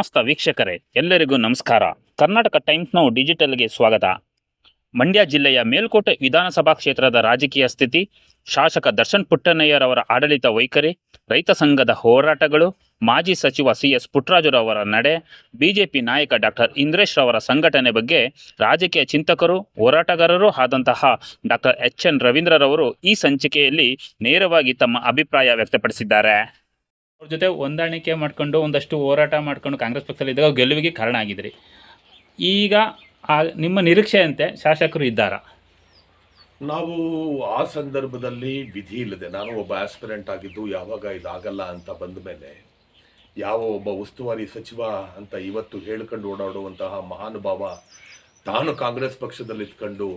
ಸಮಸ್ತ ವೀಕ್ಷಕರೇ, ಎಲ್ಲರಿಗೂ ನಮಸ್ಕಾರ. ಕರ್ನಾಟಕ ಟೈಮ್ಸ್ ನೌ ಡಿಜಿಟಲ್ಗೆ ಸ್ವಾಗತ. ಮಂಡ್ಯ ಜಿಲ್ಲೆಯ ಮೇಲ್ಕೋಟೆ ವಿಧಾನಸಭಾ ಕ್ಷೇತ್ರದ ರಾಜಕೀಯ ಸ್ಥಿತಿ, ಶಾಸಕ ದರ್ಶನ್ ಪುಟ್ಟಣ್ಣಯ್ಯರವರ ಆಡಳಿತ ವೈಖರಿ, ರೈತ ಸಂಘದ ಹೋರಾಟಗಳು, ಮಾಜಿ ಸಚಿವ ಸಿ ಎಸ್ ಪುಟ್ಟರಾಜುರವರ ನಡೆ, ಬಿಜೆಪಿ ನಾಯಕ ಡಾಕ್ಟರ್ ಇಂದ್ರೇಶ್ ರವರ ಸಂಘಟನೆ ಬಗ್ಗೆ ರಾಜಕೀಯ ಚಿಂತಕರು, ಹೋರಾಟಗಾರರು ಆದಂತಹ ಡಾಕ್ಟರ್ ಎಚ್ ಎನ್ ರವೀಂದ್ರರವರು ಈ ಸಂಚಿಕೆಯಲ್ಲಿ ನೇರವಾಗಿ ತಮ್ಮ ಅಭಿಪ್ರಾಯ ವ್ಯಕ್ತಪಡಿಸಿದ್ದಾರೆ. ಅವ್ರ ಜೊತೆ ಹೊಂದಾಣಿಕೆ ಮಾಡ್ಕೊಂಡು, ಒಂದಷ್ಟು ಹೋರಾಟ ಮಾಡ್ಕೊಂಡು ಕಾಂಗ್ರೆಸ್ ಪಕ್ಷದಲ್ಲಿ ಇದ್ದಾಗ ಗೆಲುವಿಗೆ ಕಾರಣ ಆಗಿದ್ರಿ. ಈಗ ನಿಮ್ಮ ನಿರೀಕ್ಷೆಯಂತೆ ಶಾಸಕರು ಇದ್ದಾರ? ನಾವು ಆ ಸಂದರ್ಭದಲ್ಲಿ ವಿಧಿ ಇಲ್ಲದೆ, ನಾನು ಒಬ್ಬ ಆಸ್ಪಿರೆಂಟ್ ಆಗಿದ್ದು ಯಾವಾಗ ಇದಾಗಲ್ಲ ಅಂತ ಬಂದ ಮೇಲೆ, ಯಾವ ಒಬ್ಬ ಉಸ್ತುವಾರಿ ಸಚಿವ ಅಂತ ಇವತ್ತು ಹೇಳ್ಕೊಂಡು ಓಡಾಡುವಂತಹ ಮಹಾನುಭಾವ ತಾನು ಕಾಂಗ್ರೆಸ್ ಪಕ್ಷದಲ್ಲಿ ಇದ್ಕೊಂಡು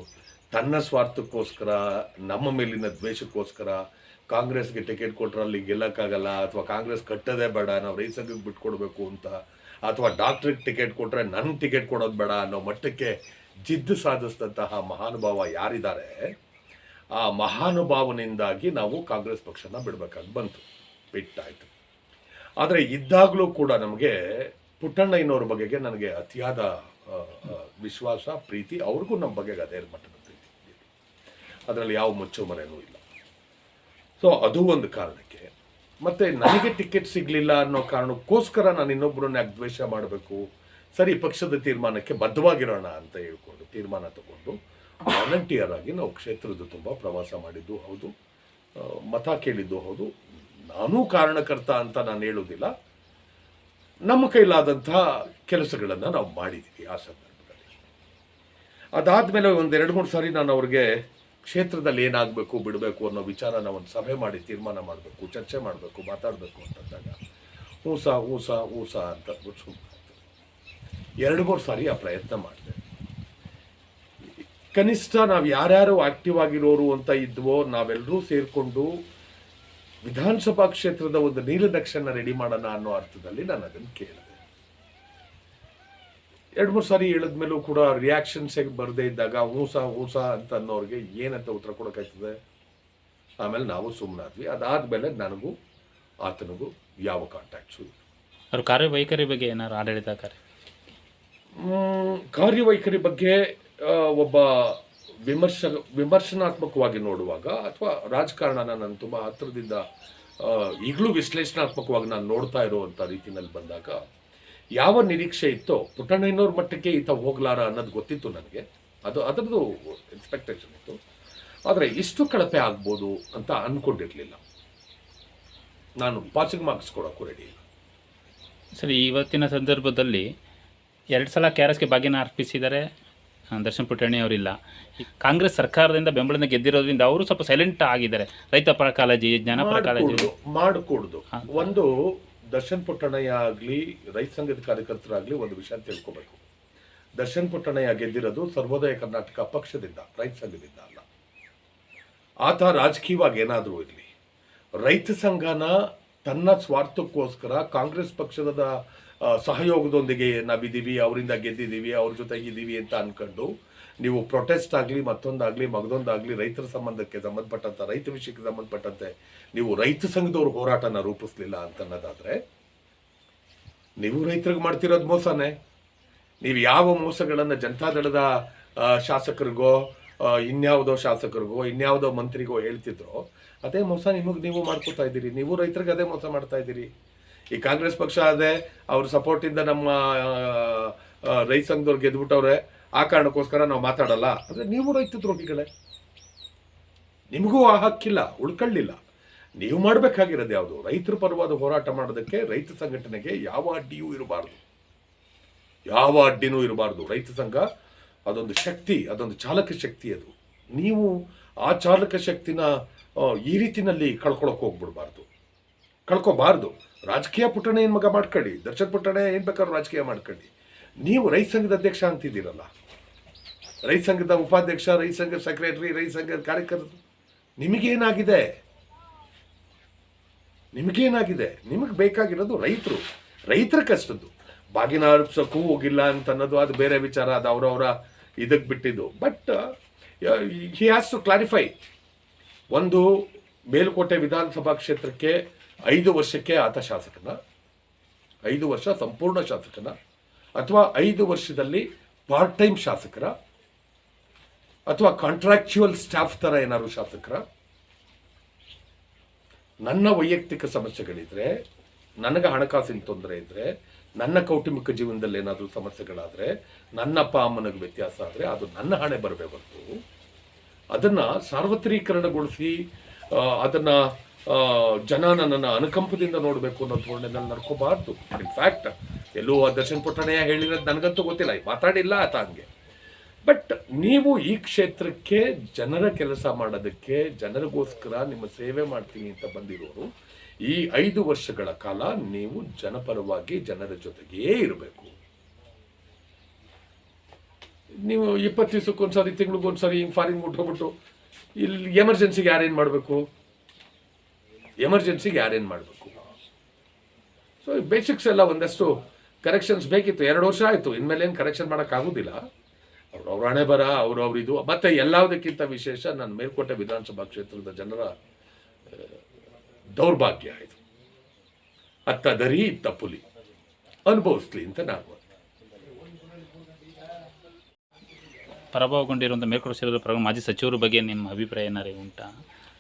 ತನ್ನ ಸ್ವಾರ್ಥಕ್ಕೋಸ್ಕರ, ನಮ್ಮ ಮೇಲಿನ ದ್ವೇಷಕ್ಕೋಸ್ಕರ ಕಾಂಗ್ರೆಸ್ಗೆ ಟಿಕೆಟ್ ಕೊಟ್ಟರೆ ಅಲ್ಲಿ ಗೆಲ್ಲಕ್ಕಾಗಲ್ಲ ಅಥವಾ ಕಾಂಗ್ರೆಸ್ ಕಟ್ಟೋದೇ ಬೇಡ ನಾವು ರೈತ ಬಿಟ್ಕೊಡ್ಬೇಕು ಅಂತ, ಅಥವಾ ಡಾಕ್ಟ್ರಿಗೆ ಟಿಕೆಟ್ ಕೊಟ್ಟರೆ ನನ್ನ ಟಿಕೆಟ್ ಕೊಡೋದು ಬೇಡ ಅನ್ನೋ ಮಟ್ಟಕ್ಕೆ ಜಿದ್ದು ಸಾಧಿಸಿದಂತಹ ಮಹಾನುಭಾವ ಯಾರಿದ್ದಾರೆ, ಆ ಮಹಾನುಭಾವನಿಂದಾಗಿ ನಾವು ಕಾಂಗ್ರೆಸ್ ಪಕ್ಷನ ಬಿಡಬೇಕಾಗಿ ಬಂತು, ಬಿಟ್ಟಾಯಿತು. ಆದರೆ ಇದ್ದಾಗಲೂ ಕೂಡ ನಮಗೆ ಪುಟ್ಟಣ್ಣಯ್ಯನವ್ರ ಬಗೆಗೆ ನನಗೆ ಅತಿಯಾದ ವಿಶ್ವಾಸ, ಪ್ರೀತಿ ಅವ್ರಿಗೂ ನಮ್ಮ ಬಗೆಗೆ ಅದೇ ಮಟ್ಟದ ಪ್ರೀತಿ. ಅದರಲ್ಲಿ ಯಾವ ಮುಚ್ಚು ಮನೆಯೂ ಇಲ್ಲ. ಸೊ ಅದು ಒಂದು ಕಾರಣಕ್ಕೆ. ಮತ್ತೆ ನನಗೆ ಟಿಕೆಟ್ ಸಿಗಲಿಲ್ಲ ಅನ್ನೋ ಕಾರಣಕ್ಕೋಸ್ಕರ ನಾನು ಇನ್ನೊಬ್ಬರನ್ನ ಯಾಕೆ ದ್ವೇಷ ಮಾಡಬೇಕು. ಸರಿ ಪಕ್ಷದ ತೀರ್ಮಾನಕ್ಕೆ ಬದ್ಧವಾಗಿರೋಣ ಅಂತ ಹೇಳ್ಕೊಂಡು ತೀರ್ಮಾನ ತಗೊಂಡು ವಾಲಂಟಿಯರ್ ಆಗಿ ನಾವು ಕ್ಷೇತ್ರದ ತುಂಬ ಪ್ರವಾಸ ಮಾಡಿದ್ದು ಹೌದು. ಮತ ಕೇಳಿದ್ದು ಹೌದು. ನಾನೂ ಕಾರಣಕರ್ತ ಅಂತ ನಾನು ಹೇಳೋದಿಲ್ಲ ನಮ್ಮ ಕೈಲಾದಂತಹ ಕೆಲಸಗಳನ್ನು ನಾವು ಮಾಡಿದ್ದೀವಿ ಆ ಸಂದರ್ಭದಲ್ಲಿ. ಅದಾದಮೇಲೆ ಒಂದು ಎರಡು ಮೂರು ಸಾರಿ ನಾನು ಅವ್ರಿಗೆ ಕ್ಷೇತ್ರದಲ್ಲಿ ಏನಾಗಬೇಕು, ಬಿಡಬೇಕು ಅನ್ನೋ ವಿಚಾರನ ಒಂದು ಸಭೆ ಮಾಡಿ ತೀರ್ಮಾನ ಮಾಡಬೇಕು, ಚರ್ಚೆ ಮಾಡಬೇಕು, ಮಾತಾಡಬೇಕು ಅಂತಂದಾಗ, ಊಸ ಊಸ ಸಾ ಹ್ಞೂ ಸಾ ಅಂತ ಸುಮ್ಮನೆ ಎರಡು, ಮೂರು ಸಾರಿ ಆ ಪ್ರಯತ್ನ ಮಾಡಿದೆ ಕನಿಷ್ಠ ನಾವು ಯಾರ್ಯಾರು ಆಕ್ಟಿವ್ ಆಗಿರೋರು ಅಂತ ಇದ್ವೋ ನಾವೆಲ್ಲರೂ ಸೇರಿಕೊಂಡು ವಿಧಾನಸಭಾ ಕ್ಷೇತ್ರದ ಒಂದು ನೀಲದಕ್ಷನ ರೆಡಿ ಮಾಡೋಣ ಅನ್ನೋ ಅರ್ಥದಲ್ಲಿ ನಾನು ಅದನ್ನು ಕೇಳಿದೆ. ಎರಡು ಮೂರು ಸಾರಿ ಹೇಳಿದ್ಮೇಲೂ ಕೂಡ ರಿಯಾಕ್ಷನ್ಸ್ ಬರದೇ ಇದ್ದಾಗ ಹೂಸ ಹೂಸ ಅಂತ ಅನ್ನೋರಿಗೆ ಏನಂತ ಉತ್ತರ ಕೊಡೋಕ್ಕಾಯ್ತದೆ ಆಮೇಲೆ ನಾವು ಸುಮ್ಮನಾದ್ವಿ ಅದಾದಮೇಲೆ ನನಗೂ ಆತನಿಗೂ ಯಾವ ಕಾಂಟ್ಯಾಕ್ಟ್ಸು ಅವ್ರ ಕಾರ್ಯವೈಖರಿ ಬಗ್ಗೆ ಏನಾದ್ರು ಆಡಳಿತ ಕಾರ್ಯ? ಮ್, ಕಾರ್ಯವೈಖರಿ ಬಗ್ಗೆ ಒಬ್ಬ ವಿಮರ್ಶ ವಿಮರ್ಶನಾತ್ಮಕವಾಗಿ ನೋಡುವಾಗ ಅಥವಾ ರಾಜಕಾರಣನ ನಾನು ತುಂಬ ಹತ್ತಿರದಿಂದ ಈಗಲೂ ವಿಶ್ಲೇಷಣಾತ್ಮಕವಾಗಿ ನಾನು ನೋಡ್ತಾ ಇರುವಂಥ ರೀತಿನಲ್ಲಿ ಬಂದಾಗ ಯಾವ ನಿರೀಕ್ಷೆ ಇತ್ತೋ ಪುಟ್ಟಣ್ಣಯ್ಯನವ್ರ ಮಟ್ಟಕ್ಕೆ ಈತ ಹೋಗ್ಲಾರ ಅನ್ನೋದು ಗೊತ್ತಿತ್ತು ನನಗೆ. ಅದು ಅದರದ್ದು ಎಕ್ಸ್ಪೆಕ್ಟೇಷನ್ ಇತ್ತು. ಆದರೆ ಇಷ್ಟು ಕಳಪೆ ಆಗ್ಬೋದು ಅಂತ ಅಂದ್ಕೊಂಡಿರಲಿಲ್ಲ ನಾನು ಪಾಸಿಂಗ್ ಮಾರ್ಕ್ಸ್ ಕೊಡೋಕ್ಕೂ ರೆಡಿ ಇಲ್ಲ. ಸರಿ ಇವತ್ತಿನ ಸಂದರ್ಭದಲ್ಲಿ ಎರಡು ಸಲ ಕೆ ಆರ್ ಎಸ್ಗೆ ಭಾಗ್ಯನ ಅರ್ಪಿಸಿದ್ದಾರೆ ದರ್ಶನ್ ಪುಟ್ಟಣ್ಣಿ ಅವರಿಲ್ಲ ಈ ಕಾಂಗ್ರೆಸ್ ಸರ್ಕಾರದಿಂದ ಬೆಂಬಲದಿಂದ ಗೆದ್ದಿರೋದ್ರಿಂದ ಅವರು ಸ್ವಲ್ಪ ಸೈಲೆಂಟ್ ಆಗಿದ್ದಾರೆ. ರೈತ ಪರ ಕಾಳಜಿ ಜ್ಞಾನಪರ ಕಾಳಜಿ. ಮಾಡಿಕೊಡುದು ಮಾಡಕೂಡ್ದು. ಒಂದು ದರ್ಶನ್ ಪುಟ್ಟಣ್ಣಯ್ಯ ಆಗ್ಲಿ, ರೈತ ಸಂಘದ ಕಾರ್ಯಕರ್ತರಾಗಲಿ ಒಂದು ವಿಷಯ ತಿಳ್ಕೊಬೇಕು. ದರ್ಶನ್ ಪುಟ್ಟಣ್ಣಯ್ಯ ಗೆದ್ದಿರೋದು ಸರ್ವೋದಯ ಕರ್ನಾಟಕ ಪಕ್ಷದಿಂದ, ರೈತ ಸಂಘದಿಂದ ಅಲ್ಲ. ಆತ ರಾಜಕೀಯವಾಗಿ ಏನಾದರೂ ಇರಲಿ. ರೈತ ಸಂಘನ ತನ್ನ ಸ್ವಾರ್ಥಕ್ಕೋಸ್ಕರ ಕಾಂಗ್ರೆಸ್ ಪಕ್ಷದ ಸಹಯೋಗದೊಂದಿಗೆ ನಾವಿದ್ದೀವಿ, ಅವರಿಂದ ಗೆದ್ದಿದ್ದೀವಿ, ಅವ್ರ ಜೊತೆಗಿದ್ದೀವಿ ಅಂತ ಅನ್ಕೊಂಡು ನೀವು ಪ್ರೊಟೆಸ್ಟ್ ಆಗಲಿ, ಮತ್ತೊಂದಾಗಲಿ, ಮಗದೊಂದಾಗಲಿ, ರೈತರ ಸಂಬಂಧಕ್ಕೆ ಸಂಬಂಧಪಟ್ಟಂತ, ರೈತ ವಿಷಯಕ್ಕೆ ಸಂಬಂಧಪಟ್ಟಂತೆ ನೀವು ರೈತ ಸಂಘದವ್ರ ಹೋರಾಟನ ರೂಪಿಸ್ಲಿಲ್ಲ ಅಂತ ಅನ್ನೋದಾದ್ರೆ, ನೀವು ರೈತರಿಗೆ ಮಾಡ್ತಿರೋದು ಮೋಸನೇ. ನೀವು ಯಾವ ಮೋಸಗಳನ್ನು ಜನತಾದಳದ ಶಾಸಕರಿಗೋ ಇನ್ಯಾವುದೋ ಶಾಸಕರಿಗೋ, ಇನ್ಯಾವುದೋ ಮಂತ್ರಿಗೋ ಹೇಳ್ತಿದ್ರೋ, ಅದೇ ಮೋಸ ನಿಮಗೆ ನೀವು ಮಾಡ್ಕೋತಾ ಇದ್ದೀರಿ. ನೀವು ರೈತರಿಗೆ ಅದೇ ಮೋಸ ಮಾಡ್ತಾ ಇದ್ದೀರಿ. ಈ ಕಾಂಗ್ರೆಸ್ ಪಕ್ಷ ಅದೇ, ಅವ್ರ ಸಪೋರ್ಟಿಂದ ನಮ್ಮ ರೈತ ಸಂಘದವ್ರು ಗೆದ್ಬಿಟ್ಟವ್ರೆ ಆ ಕಾರಣಕ್ಕೋಸ್ಕರ ನಾವು ಮಾತಾಡಲ್ಲ. ಅಂದರೆ ನೀವು ರೈತ ರೋಗಿಗಳೇ ನಿಮಗೂ ಆ ಹಕ್ಕಿಲ್ಲ, ಉಳ್ಕೊಳ್ಳಿಲ್ಲ. ನೀವು ಮಾಡಬೇಕಾಗಿರೋದು ಯಾವುದು? ರೈತರ ಪರವಾದ ಹೋರಾಟ ಮಾಡೋದಕ್ಕೆ ರೈತ ಸಂಘಟನೆಗೆ ಯಾವ ಅಡ್ಡಿಯೂ ಇರಬಾರ್ದು. ಯಾವ ಅಡ್ಡಿನೂ ಇರಬಾರ್ದು. ರೈತ ಸಂಘ ಅದೊಂದು ಶಕ್ತಿ, ಅದೊಂದು ಚಾಲಕ ಶಕ್ತಿ ಅದು. ನೀವು ಆ ಚಾಲಕ ಶಕ್ತಿನ ಈ ರೀತಿನಲ್ಲಿ ಕಳ್ಕೊಳಕ್ಕೆ ಹೋಗ್ಬಿಡ್ಬಾರ್ದು. ಕಳ್ಕೊಬಾರ್ದು. ರಾಜಕೀಯ ಪುಟ್ಟಣ ಏನು ಮಗ ಮಾಡ್ಕೊಳ್ಳಿ? ದರ್ಶನ್ ಪುಟ್ಟಣ ಏನು ಬೇಕಾದ್ರೂ ರಾಜಕೀಯ ಮಾಡ್ಕೊಳ್ಳಿ. ನೀವು ರೈತ ಸಂಘದ ಅಧ್ಯಕ್ಷ ಅಂತಿದ್ದೀರಲ್ಲ. ರೈತ ಸಂಘದ ಉಪಾಧ್ಯಕ್ಷ, ರೈತ ಸಂಘದ ಸೆಕ್ರೆಟರಿ ರೈತ ಸಂಘದ ಕಾರ್ಯಕರ್ತರು. ನಿಮಗೇನಾಗಿದೆ? ನಿಮಗೇನಾಗಿದೆ? ನಿಮಗೆ ಬೇಕಾಗಿರೋದು ರೈತರು. ರೈತರ ಕಷ್ಟದ್ದು. ಬಾಗಿನ ಅರ್ಪಿಸೋಕ್ಕೂ ಹೋಗಿಲ್ಲ ಅಂತ ಅನ್ನೋದು ಅದು ಬೇರೆ ವಿಚಾರ. ಅದು ಅವರವರ ಇದಕ್ಕೆ ಬಿಟ್ಟಿದ್ದು. But he has to clarify ಒಂದು ಮೇಲುಕೋಟೆ ವಿಧಾನಸಭಾ ಕ್ಷೇತ್ರಕ್ಕೆ ಐದು ವರ್ಷಕ್ಕೆ ಆತ ಶಾಸಕನ. ಐದು ವರ್ಷ ಸಂಪೂರ್ಣ ಶಾಸಕನ. ಅಥವಾ ಐದು ವರ್ಷದಲ್ಲಿ ಪಾರ್ಟ್ ಟೈಮ್ ಶಾಸಕರ. ಅಥವಾ ಕಾಂಟ್ರಾಕ್ಚುಯಲ್ ಸ್ಟಾಫ್ ಥರ ಏನಾದ್ರು ಶಾಸಕರ? ನನ್ನ ವೈಯಕ್ತಿಕ ಸಮಸ್ಯೆಗಳಿದ್ರೆ, ನನಗೆ ಹಣಕಾಸಿನ ತೊಂದರೆ ಇದ್ರೆ, ನನ್ನ ಕೌಟುಂಬಿಕ ಜೀವನದಲ್ಲಿ ಏನಾದರೂ ಸಮಸ್ಯೆಗಳಾದರೆ, ನನ್ನ ಅಪ್ಪ ಅಮ್ಮನಿಗೆ ವ್ಯತ್ಯಾಸ ಆದರೆ ಅದು ನನ್ನ ಹಣೆ ಬರಬೇ ಹೊರತು, ಅದನ್ನ ಸಾರ್ವತ್ರೀಕರಣಗೊಳಿಸಿ ಅದನ್ನು ಜನ ನನ್ನನ್ನು ಅನುಕಂಪದಿಂದ ನೋಡಬೇಕು ಅನ್ನೋ ಧೋರಣೆನಲ್ಲಿ ನಡ್ಕೋಬಾರ್ದು. ಇನ್ಫ್ಯಾಕ್ಟ್ ಎಲ್ಲೋ ದರ್ಶನ್ ಪುಟ್ಟಣಯ್ಯ ಹೇಳಿರೋದು ನನಗಂತೂ ಗೊತ್ತಿಲ್ಲ. ಮಾತಾಡಿಲ್ಲ ಆತ ಹಂಗೆ. ಬಟ್ ನೀವು ಈ ಕ್ಷೇತ್ರಕ್ಕೆ ಜನರ ಕೆಲಸ ಮಾಡೋದಕ್ಕೆ, ಜನರಿಗೋಸ್ಕರ ನಿಮ್ಮ ಸೇವೆ ಮಾಡ್ತೀನಿ ಅಂತ ಬಂದಿರೋರು, ಈ ಐದು ವರ್ಷಗಳ ಕಾಲ ನೀವು ಜನಪರವಾಗಿ ಜನರ ಜೊತೆಗೇ ಇರಬೇಕು. ನೀವು ಇಪ್ಪತ್ತು ದಿವಸಕ್ಕೊಂದ್ಸರಿ ತಿಂಗಳಿಗೊಂದ್ಸರಿ ಹಿಂಗೆ ಫಾರಿನ್ ಮುಟ್ಟೋಗ್ಬಿಟ್ಟು ಇಲ್ಲಿ ಎಮರ್ಜೆನ್ಸಿಗೆ ಯಾರೇನು ಮಾಡಬೇಕು? ಎಮರ್ಜೆನ್ಸಿಗೆ ಯಾರೇನು ಮಾಡಬೇಕು? ಸೊ ಬೇಸಿಕ್ಸ್ ಎಲ್ಲ ಒಂದಷ್ಟು ಕರೆಕ್ಷನ್ಸ್ ಬೇಕಿತ್ತು. ಎರಡು ವರ್ಷ ಆಯಿತು. ಇನ್ಮೇಲೆ ಏನು ಕರೆಕ್ಷನ್ ಮಾಡೋಕ್ಕಾಗೋದಿಲ್ಲ ಅವ್ರ ಅವ್ರ ಹಣೆ ಬರ ಅವ್ರವ್ರಿದು ಮತ್ತೆ ಎಲ್ಲದಕ್ಕಿಂತ ವಿಶೇಷ ನಾನು ಮೇಲ್ಕೋಟೆ ವಿಧಾನಸಭಾ ಕ್ಷೇತ್ರದ ಜನರ ದೌರ್ಭಾಗ್ಯ ಇದು. ಅತ್ತ ದರಿ ಇತ್ತ ಪುಲಿ. ಅನುಭವಿಸ್ಲಿ ಅಂತ ನಾನು ಪರಾಭವಗೊಂಡಿರುವಂಥ ಮೇಲ್ಕೋಟೆ ಕ್ಷೇತ್ರದ ಪ್ರಭಾವ ಮಾಜಿ ಸಚಿವರ ಬಗ್ಗೆ ನಿಮ್ಮ ಅಭಿಪ್ರಾಯ ಏನಾರೇ ಉಂಟಾ?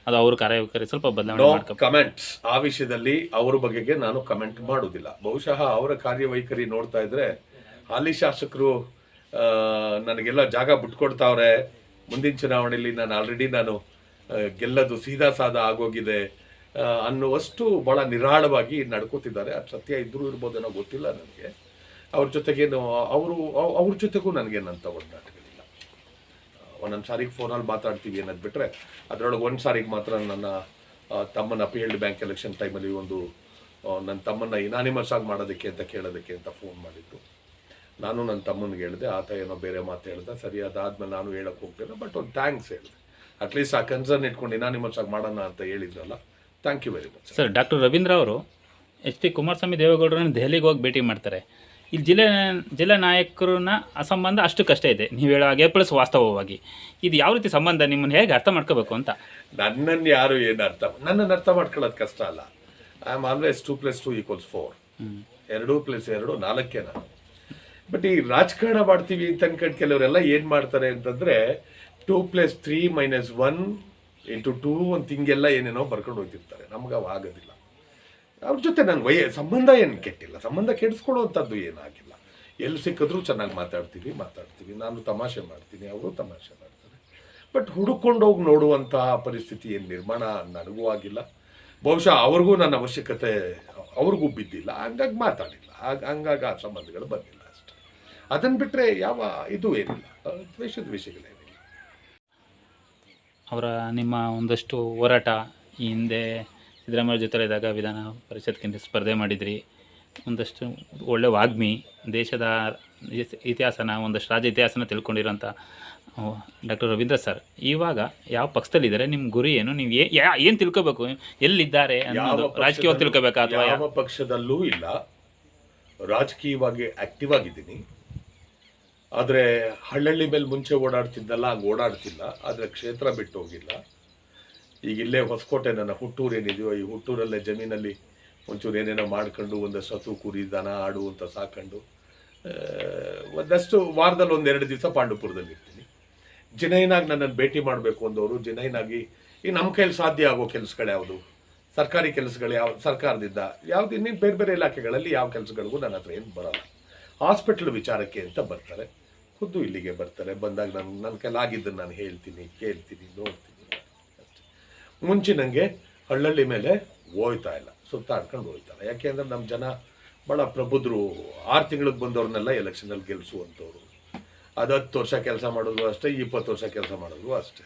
ಅದು ಅವ್ರ ಕಾರ್ಯವೈಖರಿ ಸ್ವಲ್ಪ ಬದಲಾವಣೆ ಕಮೆಂಟ್ಸ್ ಆ ವಿಷಯದಲ್ಲಿ ಅವರ ಬಗೆಗೆ ನಾನು ಕಮೆಂಟ್ ಮಾಡುವುದಿಲ್ಲ. ಬಹುಶಃ ಅವರ ಕಾರ್ಯವೈಖರಿ ನೋಡ್ತಾ ಇದ್ರೆ ಹಾಲಿ ಶಾಸಕರು ನನಗೆಲ್ಲ ಜಾಗ ಬಿಟ್ಕೊಡ್ತಾವ್ರೆ. ಮುಂದಿನ ಚುನಾವಣೆಯಲ್ಲಿ ನಾನು ಆಲ್ರೆಡಿ ನಾನು ಗೆಲ್ಲದು ಸೀದಾ ಸಾದ ಆಗೋಗಿದೆ. ಅನ್ನುವಷ್ಟು ಬಹಳ ನಿರಾಳವಾಗಿ ನಡ್ಕೋತಿದ್ದಾರೆ. ಅದು ಸತ್ಯ ಇದ್ರೂ ಇರ್ಬೋದೇನೋ ಗೊತ್ತಿಲ್ಲ ನನಗೆ. ಅವ್ರ ಜೊತೆಗೇನು, ಅವರು, ಅವ್ರ ಜೊತೆಗೂ ನನಗೆ ನನಗೇನಂತ ಒಡನಾಟಗಳಿಲ್ಲ. ಒಂದೊಂದು ಸಾರಿಗೆ ಫೋನಲ್ಲಿ ಮಾತಾಡ್ತೀವಿ ಅನ್ನೋದು ಬಿಟ್ಟರೆ ಅದರೊಳಗೆ ಒಂದು ಸಾರಿಗೆ ಮಾತ್ರ ನನ್ನ ತಮ್ಮನ ಪಿ ಎಲ್ ಬ್ಯಾಂಕ್ ಎಲೆಕ್ಷನ್ ಟೈಮಲ್ಲಿ ಒಂದು ನನ್ನ ತಮ್ಮನ್ನ ಇನಾನಿಮಸ್ ಆಗಿ ಮಾಡೋದಕ್ಕೆ ಅಂತ ಕೇಳೋದಕ್ಕೆ ಅಂತ ಫೋನ್ ಮಾಡಿದ್ದು ನಾನು ನನ್ನ ತಮ್ಮನಿಗೆ ಹೇಳಿದೆ ಆತ ಏನೋ ಬೇರೆ ಮಾತು ಹೇಳ್ದೆ ಸರಿ ಅದಾದ್ಮೇಲೆ ನಾನು ಹೇಳಕ್ಕೆ ಹೋಗ್ತೇನೆ ಬಟ್ ಒಂದು ಥ್ಯಾಂಕ್ಸ್ ಹೇಳಿದೆ. ಅಟ್ಲೀಸ್ಟ್ ಆ ಕನ್ಸರ್ನ್ ಇಟ್ಕೊಂಡು ನಿಮ್ಮ ಆಗಿ ಮಾಡೋಣ ಅಂತ ಹೇಳಿದ್ರಲ್ಲ thank you very much sir doctor Ravindra ಅವರು ಎಚ್ ಡಿ ಕುಮಾರಸ್ವಾಮಿ ದೇವೇಗೌಡರನ್ನ ದೆಹಲಿಗೆ ಹೋಗಿ ಭೇಟಿ ಮಾಡ್ತಾರೆ. ಇಲ್ಲಿ ಜಿಲ್ಲೆ ಜಿಲ್ಲಾ ನಾಯಕರನ್ನ ಆ ಸಂಬಂಧ ಅಷ್ಟಕ್ಕಷ್ಟೇ ಇದೆ. ನೀವು ಹೇಳೋ ಹಾಗೆ ಪ್ಲಸ್ ವಾಸ್ತವವಾಗಿ. ಇದು ಯಾವ ರೀತಿ ಸಂಬಂಧ? ನಿಮ್ಮನ್ನು ಹೇಗೆ ಅರ್ಥ ಮಾಡ್ಕೋಬೇಕು ಅಂತ? ನನ್ನನ್ನು ಯಾರು ಏನು ಅರ್ಥ ನನ್ನನ್ನು ಅರ್ಥ ಮಾಡ್ಕೊಳ್ಳೋದು ಕಷ್ಟ ಅಲ್ಲ. I am always two plus two equals four ಎರಡು ಪ್ಲಸ್ ಎರಡು ನಾಲ್ಕೇ ನಾನು. ಬಟ್ ಈ ರಾಜಕಾರಣ ಮಾಡ್ತೀವಿ ಅಂತ ಅನ್ಕೊಂಡು ಕೆಲವರೆಲ್ಲ ಏನು ಮಾಡ್ತಾರೆ ಅಂತಂದರೆ two plus three minus one into two ಒಂದು ತಿಂಗೆಲ್ಲ ಏನೇನೋ ಬರ್ಕೊಂಡು ಹೋಗ್ತಿರ್ತಾರೆ. ನಮ್ಗೆ ಅವು ಆಗೋದಿಲ್ಲ. ಅವ್ರ ಜೊತೆ ನನ್ನ ವಯ, ಸಂಬಂಧ ಏನು ಕೆಟ್ಟಿಲ್ಲ. ಸಂಬಂಧ ಕೆಡಿಸ್ಕೊಳ್ಳುವಂಥದ್ದು ಏನಾಗಿಲ್ಲ. ಎಲ್ಲಿ ಸಿಕ್ಕಿದ್ರೂ ಚೆನ್ನಾಗಿ ಮಾತಾಡ್ತೀವಿ ಮಾತಾಡ್ತೀವಿ. ನಾನು ತಮಾಷೆ ಮಾಡ್ತೀನಿ, ಅವರು ತಮಾಷೆ ಮಾಡ್ತಾರೆ. ಬಟ್ ಹುಡುಕೊಂಡು ನೋಡುವಂತಹ ಪರಿಸ್ಥಿತಿ ಏನು ನಿರ್ಮಾಣ ನನಗೂ ಆಗಿಲ್ಲ. ಬಹುಶಃ ಅವ್ರಿಗೂ ನನ್ನ ಅವಶ್ಯಕತೆ, ಅವ್ರಿಗೂ ಬಿದ್ದಿಲ್ಲ. ಹಂಗಾಗಿ ಮಾತಾಡಿಲ್ಲ. ಹಾಗ- ಹಂಗಾಗಿ ಆ ಸಂಬಂಧಗಳು ಬಂದಿಲ್ಲ. ಅದನ್ನು ಬಿಟ್ಟರೆ ಯಾವ ಇದು ಏನಿಲ್ಲ. ದ್ವೇಷದ ವಿಷಯಗಳೇನಿಲ್ಲ. ಅವರ ನಿಮ್ಮ ಒಂದಷ್ಟು ಹೋರಾಟ ಈ ಹಿಂದೆ ಸಿದ್ದರಾಮಯ್ಯ ಜೊತೆ ಇದ್ದಾಗ ವಿಧಾನ ಪರಿಷತ್ಗಿಂತ ಸ್ಪರ್ಧೆ ಮಾಡಿದ್ರಿ. ಒಂದಷ್ಟು ಒಳ್ಳೆ ವಾಗ್ಮಿ ದೇಶದ ಇತಿಹಾಸನ ಒಂದಷ್ಟು ರಾಜ್ಯ ಇತಿಹಾಸನ ತಿಳ್ಕೊಂಡಿರೋಂಥ ಡಾಕ್ಟರ್ ರವೀಂದ್ರ ಸರ್ ಇವಾಗ ಯಾವ ಪಕ್ಷದಲ್ಲಿದ್ದಾರೆ? ನಿಮ್ಮ ಗುರಿ ಏನು? ನೀವು ಏನು ತಿಳ್ಕೋಬೇಕು? ಎಲ್ಲಿದ್ದಾರೆ ಅನ್ನೋದು ಯಾವ ರಾಜಕೀಯವಾಗಿ ತಿಳ್ಕೋಬೇಕಾ ಅಥವಾ ಯಾವ ಪಕ್ಷದಲ್ಲೂ ಇಲ್ಲ. ರಾಜಕೀಯವಾಗಿ ಆಕ್ಟಿವ್ ಆಗಿದ್ದೀನಿ. ಆದರೆ ಹಳ್ಳಳ್ಳಿ ಮೇಲೆ ಮುಂಚೆ ಓಡಾಡ್ತಿದ್ದಲ್ಲ, ಹಂಗೆ ಓಡಾಡ್ತಿಲ್ಲ. ಆದರೆ ಕ್ಷೇತ್ರ ಬಿಟ್ಟು ಹೋಗಿಲ್ಲ. ಈಗ ಇಲ್ಲೇ ಹೊಸಕೋಟೆ ನನ್ನ ಹುಟ್ಟೂರು ಏನಿದೆಯೋ, ಈ ಹುಟ್ಟೂರಲ್ಲೇ ಜಮೀನಲ್ಲಿ ಒಂಚೂರು ಏನೇನೋ ಮಾಡ್ಕೊಂಡು ಒಂದಷ್ಟು ಹಸು ಕುರಿ, ದನ, ಆಡು ಅಂತ ಸಾಕೊಂಡು ಒಂದಷ್ಟು ವಾರದಲ್ಲಿ ಒಂದೆರಡು ದಿವಸ ಪಾಂಡುಪುರದಲ್ಲಿ ಇರ್ತೀನಿ. ಜಿನೈನಾಗಿ ನನ್ನನ್ನು ಭೇಟಿ ಮಾಡಬೇಕು ಅಂದವರು, ಜಿನೈನಾಗಿ ಈ ನಮ್ಮ ಕೈಲಿ ಸಾಧ್ಯ ಆಗೋ ಕೆಲಸಗಳು ಯಾವುದು? ಸರ್ಕಾರಿ ಕೆಲಸಗಳು ಯಾವ, ಸರ್ಕಾರದಿಂದ ಯಾವ್ದು ಇನ್ನೇನು ಬೇರೆ ಬೇರೆ ಇಲಾಖೆಗಳಲ್ಲಿ ಯಾವ ಕೆಲಸಗಳಿಗೂ ನನ್ನ ಹತ್ರ ಏನು ಬರೋಲ್ಲ. ಹಾಸ್ಪಿಟ್ಲ್ ವಿಚಾರಕ್ಕೆ ಅಂತ ಬರ್ತಾರೆ. ಖುದ್ದು ಇಲ್ಲಿಗೆ ಬರ್ತಾರೆ. ಬಂದಾಗ ನಾನು ನನ್ನ ಕೈಲಾಗಿದ್ದನ್ನು ನಾನು ಹೇಳ್ತೀನಿ, ಕೇಳ್ತೀನಿ, ನೋಡ್ತೀನಿ. ಮುಂಚೆ ನನಗೆ ಹಳ್ಳಳ್ಳಿ ಮೇಲೆ ಹೋಯ್ತಾ ಇಲ್ಲ. ಸುತ್ತಾಡ್ಕೊಂಡು ಹೋಯ್ತಾರೆ. ಯಾಕೆ ಅಂದರೆ ನಮ್ಮ ಜನ ಭಾಳ ಪ್ರಬುದ್ಧರು. ಆರು ತಿಂಗಳಿಗೆ ಬಂದವ್ರನ್ನೆಲ್ಲ ಎಲೆಕ್ಷನಲ್ಲಿ ಗೆಲ್ಲಿಸುವಂಥವ್ರು ಅದು ಹತ್ತು ವರ್ಷ ಕೆಲಸ ಮಾಡೋದು ಅಷ್ಟೇ, ಇಪ್ಪತ್ತು ವರ್ಷ ಕೆಲಸ ಮಾಡೋದು ಅಷ್ಟೇ.